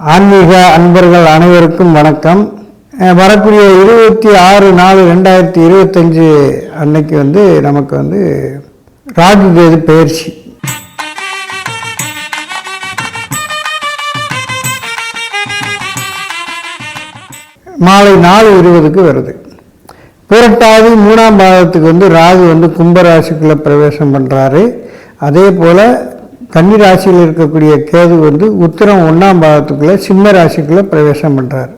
ஆன்மீக அன்பர்கள் அனைவருக்கும் வணக்கம். வரக்கூடிய இருபத்தி ஆறு நாலு ரெண்டாயிரத்தி இருபத்தஞ்சு அன்னைக்கு வந்து நமக்கு வந்து ராகு பயிற்சி மாலை நாலு இருபதுக்கு வருது. புரட்டாதி மூணாம் பாதத்துக்கு வந்து ராகு வந்து கும்பராசிக்குள்ளே பிரவேசம் பண்ணுறாரு அதே போல் கன்னி ராசியில் இருக்கக்கூடிய கேது வந்து உத்திரம் ஒன்றாம் பாகத்துக்குள்ளே சிம்ம ராசிக்குள்ளே பிரவேசம் பண்ணுறாரு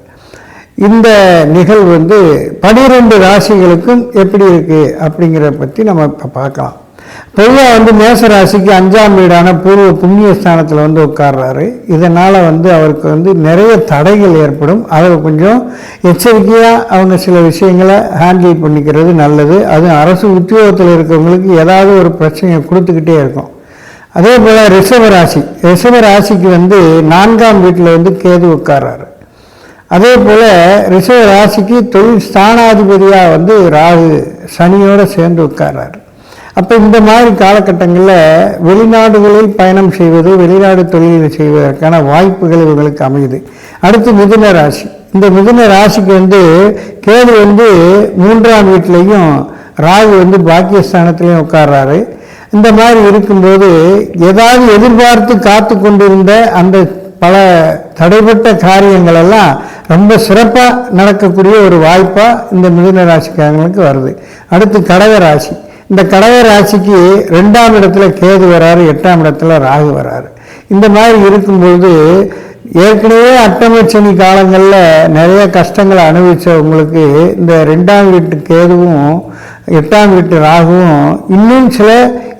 இந்த நிகழ்வு வந்து பனிரெண்டு ராசிகளுக்கும் எப்படி இருக்குது அப்படிங்கிறத பற்றி நம்ம இப்போ பார்க்கலாம். பொதுவாக வந்து மேச ராசிக்கு அஞ்சாம் வீடான பூர்வ புண்ணிய ஸ்தானத்தில் வந்து உட்கார்றாரு. இதனால் வந்து அவருக்கு வந்து நிறைய தடைகள் ஏற்படும். அதை கொஞ்சம் எச்சரிக்கையாக அவங்க சில விஷயங்களை ஹேண்டில் பண்ணிக்கிறது நல்லது. அதுவும் அரசு உத்தியோகத்தில் இருக்கிறவங்களுக்கு ஏதாவது ஒரு பிரச்சனையை கொடுத்துக்கிட்டே இருக்கும். அதே போல் ரிஷப ராசி. ரிஷப ராசிக்கு வந்து நான்காம் வீட்டில் வந்து கேது உட்கார்றாரு. அதே போல் ரிஷப ராசிக்கு தொழில் ஸ்தானாதிபதியாக வந்து ராகு சனியோடு சேர்ந்து உட்கார்றாரு. அப்போ இந்த மாதிரி காலகட்டங்களில் வெளிநாடுகளில் பயணம் செய்வது வெளிநாடு தொழில் செய்வதற்கான வாய்ப்புகள் இவங்களுக்கு அமையுது. அடுத்து மிதுன ராசி. இந்த மிதுன ராசிக்கு வந்து கேது வந்து மூன்றாம் வீட்லேயும் ராகு வந்து பாக்கியஸ்தானத்துலேயும் உட்கார்றாரு. இந்த மாதிரி இருக்கும்போது ஏதாவது எதிர்பார்த்து காத்து கொண்டிருந்த அந்த பல தடைப்பட்ட காரியங்கள் எல்லாம் ரொம்ப சிறப்பாக நடக்கக்கூடிய ஒரு வாய்ப்பாக இந்த மிதுன ராசிக்காரங்களுக்கு வருது. அடுத்து கடக ராசி. இந்த கடக ராசிக்கு ரெண்டாம் இடத்துல கேது வராரு எட்டாம் இடத்துல ராகு வராரு. இந்த மாதிரி இருக்கும்போது ஏற்கனவே அட்டமச்சனி காலங்களில் நிறைய கஷ்டங்களை அனுபவித்தவங்களுக்கு இந்த ரெண்டாம் வீட்டு கேதுவும் எட்டாம் வீட்டு ராகுவும் இன்னும் சில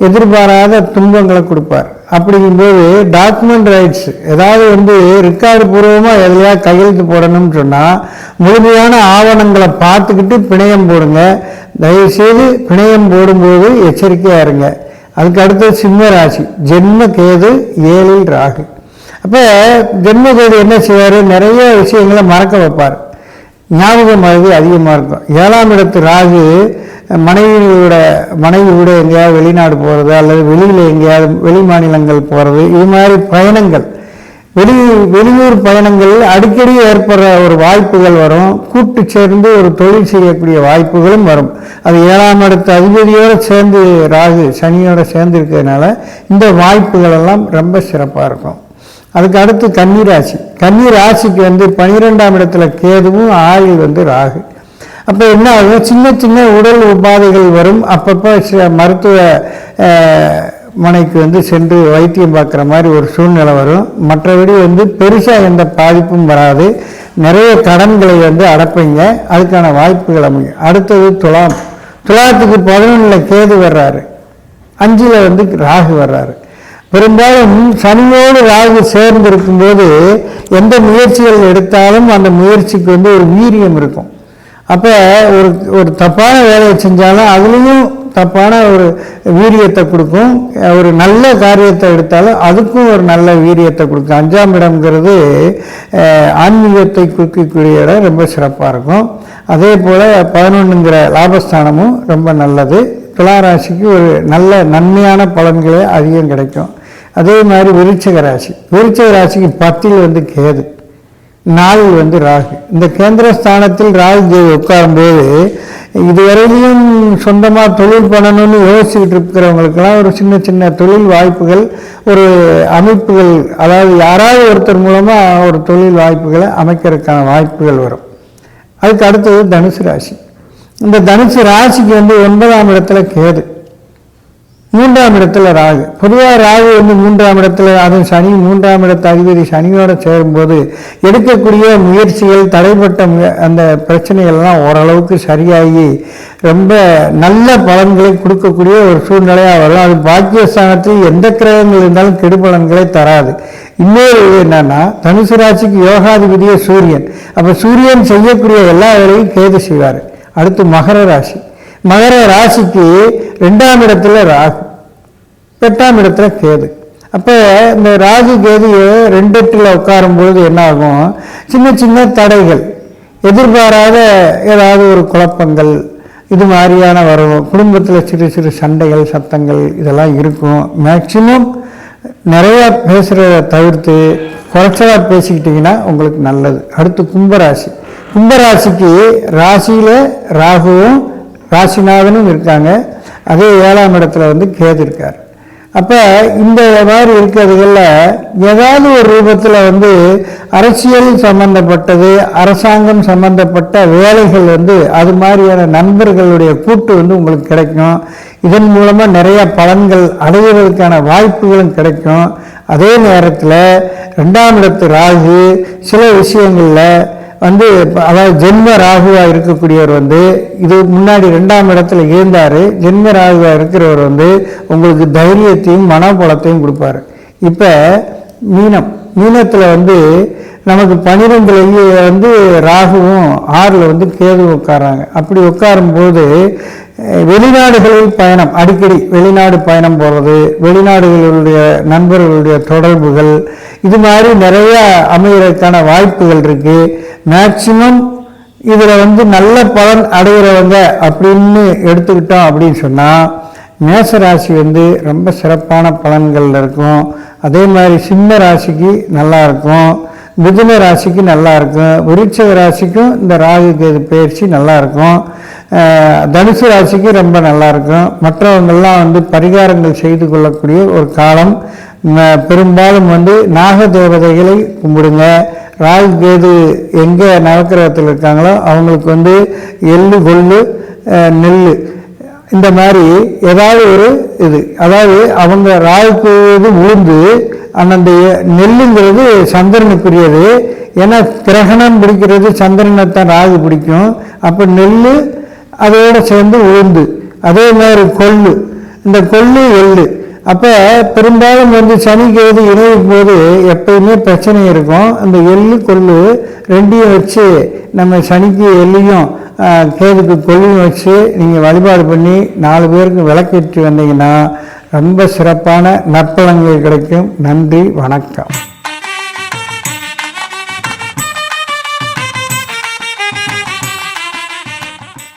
எதிர்பாராத துன்பங்களை கொடுப்பார். அப்படிங்கும்போது டாக்குமெண்ட் ரைட்ஸ் ஏதாவது வந்து ரெக்கார்டு பூர்வமாக எதுலையா கையெழுத்து போடணும்னு சொன்னால் முழுமையான ஆவணங்களை பார்த்துக்கிட்டு பிணையம் போடுங்க. தயவுசெய்து பிணையம் போடும்போது எச்சரிக்கையாக இருங்க. அதுக்கு அடுத்தது சிம்ம ராசி ஜென்ம கேது ஏழில் ராகு. அப்போ ஜென்ம கேது என்ன செய்வார்? நிறைய விஷயங்களை மறக்க வைப்பார். ஞாபகம் மறதி அதிகமாக இருக்கும். ஏழாம் இடத்து ராகு மனைவியோட மனைவி கூட எங்கேயாவது வெளிநாடு போகிறது அல்லது வெளியில் எங்கேயாவது வெளி மாநிலங்கள் போகிறது இது மாதிரி பயணங்கள். வெளி வெளியூர் பயணங்கள் அடிக்கடி ஏற்படுற ஒரு வாய்ப்புகள் வரும். கூட்டு சேர்ந்து ஒரு தொழில் செய்யக்கூடிய வாய்ப்புகளும் வரும். அது ஏழாம் இடத்து அதிபதியோடு சேர்ந்து ராகு சனியோட சேர்ந்து இருக்கிறதுனால இந்த வாய்ப்புகள் எல்லாம் ரொம்ப சிறப்பாக இருக்கும். அதுக்கு அடுத்து கன்னி ராசி. கன்னி ராசிக்கு வந்து பனிரெண்டாம் இடத்துல கேதுவும் ஆயில் வந்து ராகு. அப்போ என்ன ஆகும் சின்ன சின்ன உடல் உபாதைகள் வரும். அப்பப்போ சில மருத்துவ மனைக்கு வந்து சென்று வைத்தியம் பார்க்குற மாதிரி ஒரு சூழ்நிலை வரும். மற்றபடி வந்து பெருசாக எந்த பாதிப்பும் வராது. நிறைய கடன்களை வந்து அடைப்பீங்க. அதுக்கான வாய்ப்புகள் அமையும். அடுத்தது துலாம். துலாத்துக்கு பதினொன்றில் கேது வர்றாரு. அஞ்சில் வந்து ராகு வர்றாரு. பெரும்பாலும் சனியோடு ராகு சேர்ந்து இருக்கும்போது எந்த முயற்சிகள் எடுத்தாலும் அந்த முயற்சிக்கு வந்து ஒரு வீரியம் இருக்கும். அப்போ ஒரு ஒரு தப்பான வேலையை செஞ்சாலும் அதுலேயும் தப்பான ஒரு வீரியத்தை கொடுக்கும். ஒரு நல்ல காரியத்தை எடுத்தாலும் அதுக்கும் ஒரு நல்ல வீரியத்தை கொடுக்கும். அஞ்சாம் இடம்ங்கிறது ஆன்மீகத்தை குறிக்கக்கூடிய இடம் ரொம்ப சிறப்பாக இருக்கும். அதே போல் பதினொன்றுங்கிற லாபஸ்தானமும் ரொம்ப நல்லது. துளாராசிக்கு ஒரு நல்ல நன்மையான பலன்களே அதிகம் கிடைக்கும். அதே மாதிரி விருச்சக ராசி. விருச்சக ராசிக்கு பத்தில் வந்து கேது. நாள் வந்து ராகு. இந்த கேந்திர ஸ்தானத்தில் ராகு தேவி உட்காரும்போது இதுவரையிலும் சொந்தமாக தொழில் பண்ணணும்னு யோசிச்சுக்கிட்டு இருக்கிறவங்களுக்கெல்லாம் ஒரு சின்ன சின்ன தொழில் வாய்ப்புகள் ஒரு அமைப்புகள் அதாவது யாராவது ஒருத்தர் மூலமாக ஒரு தொழில் வாய்ப்புகளை அமைக்கிறதுக்கான வாய்ப்புகள் வரும். அதுக்கு அடுத்தது தனுசு ராசி. இந்த தனுசு ராசிக்கு வந்து ஒன்பதாம் இடத்துல கேது. மூன்றாம் இடத்துல ராகு. பொதுவாக ராகு வந்து மூன்றாம் இடத்துல அதுவும் சனி மூன்றாம் இடத்து அதிபதி சனியோட சேரும்போது எடுக்கக்கூடிய முயற்சிகள் தடைப்பட்ட அந்த பிரச்சனைகள்லாம் ஓரளவுக்கு சரியாகி ரொம்ப நல்ல பலன்களை கொடுக்கக்கூடிய ஒரு சூழ்நிலையாக வரும் அது பாக்கியஸ்தானத்தில் எந்த கிரகங்கள் இருந்தாலும் கெடுபலன்களை தராது. இன்னொரு இது என்னன்னா தனுசு ராசிக்கு யோகாதிபதியே சூரியன். அப்போ சூரியன் செய்யக்கூடிய எல்லா வேலையும் கேது செய்வார். அடுத்து மகர ராசி. மகர ராசிக்கு ரெண்டாம் இடத்துல ராகு எட்டாம் இடத்துல கேது. அப்போ இந்த ராகு கேதியை ரெண்டு உட்காரும் உட்காரும்பொழுது என்ன ஆகும் சின்ன சின்ன தடைகள் எதிர்பாராத ஏதாவது ஒரு குழப்பங்கள் இது மாதிரியான வரும். குடும்பத்தில் சிறு சிறு சண்டைகள் சத்தங்கள் இதெல்லாம் இருக்கும். மேக்சிமம் நிறையா பேசுகிறத தவிர்த்து குறைச்சலாக பேசிக்கிட்டிங்கன்னா உங்களுக்கு நல்லது. அடுத்து கும்பராசி. கும்பராசிக்கு ராசியில் ராகுவும் ராசிநாதனும் இருக்காங்க. அதே ஏழாம் இடத்துல வந்து கேது இருக்கார். அப்போ இந்த மாதிரி இருக்கிறதுகளில் ஏதாவது ஒரு ரூபத்தில் வந்து அரசியல் சம்பந்தப்பட்டது அரசாங்கம் சம்பந்தப்பட்ட வேலைகள் வந்து அது மாதிரியான நண்பர்களுடைய கூட்டு வந்து உங்களுக்கு கிடைக்கும். இதன் மூலமாக நிறைய பலன்கள் அடைவதற்கான வாய்ப்புகளும் கிடைக்கும். அதே நேரத்தில் ரெண்டாம் இடத்து ராகு சில விஷயங்களில் வந்து அதாவது ஜென்ம ராகுவா இருக்கக்கூடியவர் வந்து இது முன்னாடி ரெண்டாம் இடத்துல இருந்தார் ஜென்ம ராகுவா இருக்கிறவர் வந்து உங்களுக்கு தைரியத்தையும் மனபலத்தையும் கொடுப்பாரு. இப்போ மீனம். மீனத்தில் வந்து நமக்கு பன்னிரெண்டுலேயே வந்து ராகுவும் ஆறில் வந்து கேது உட்காராங்க அப்படி உட்காரும்போது வெளிநாடுகளில் பயணம் அடிக்கடி வெளிநாடு பயணம் போகிறது வெளிநாடுகளுடைய நண்பர்களுடைய தொடர்புகள் இது மாதிரி நிறைய அமைகிறதுக்கான வாய்ப்புகள் இருக்கு. மேக்சிமம் இதில் வந்து நல்ல பலன் அடைகிறவங்க அப்படின்னு எடுத்துக்கிட்டோம் அப்படின்னு சொன்னால் மேச ராசி வந்து ரொம்ப சிறப்பான பலன்கள் இருக்கும். அதே மாதிரி சிம்ம ராசிக்கு நல்லா இருக்கும். மிதுன ராசிக்கு நல்லா இருக்கும். விருட்சக ராசிக்கும் இந்த ராகு கேது பயிற்சி நல்லா இருக்கும். தனுசு ராசிக்கு ரொம்ப நல்லா இருக்கும். வந்து பரிகாரங்கள் செய்து கொள்ளக்கூடிய ஒரு காலம். பெரும்பாலும் வந்து நாக தேவதைகளை கும்பிடுங்க. ராகு கேது எங்கே நவக்கிரகத்தில் இருக்காங்களோ அவங்களுக்கு வந்து எள்ளு கொள்ளு நெல் இந்த மாதிரி ஏதாவது ஒரு இது. அதாவது அவங்க ராகுக்கு இது உளுந்து அந்த நெல்லுங்கிறது சந்திரனுக்குரியது. ஏன்னா கிரகணம் பிடிக்கிறது சந்திரனை தான் ராகு பிடிக்கும். அப்போ நெல் அதோட சேர்ந்து உளுந்து அதே மாதிரி கொள்ளு. இந்த கொள்ளு எள்ளு. அப்போ பெரும்பாலும் வந்து சனிக்கிறது இணையும் போது எப்பயுமே பிரச்சனை இருக்கும். அந்த எள்ளு கொள்ளு ரெண்டையும் வச்சு நம்ம சனிக்கு எள்ளையும் கேதுக்கு கொள்ளும் வச்சு நீங்கள் வழிபாடு பண்ணி நாலு பேருக்கு விளக்கேற்றி வந்தீங்கன்னா ரொம்ப சிறப்பான நற்பலன்கள் கிடைக்கும். நன்றி வணக்கம்.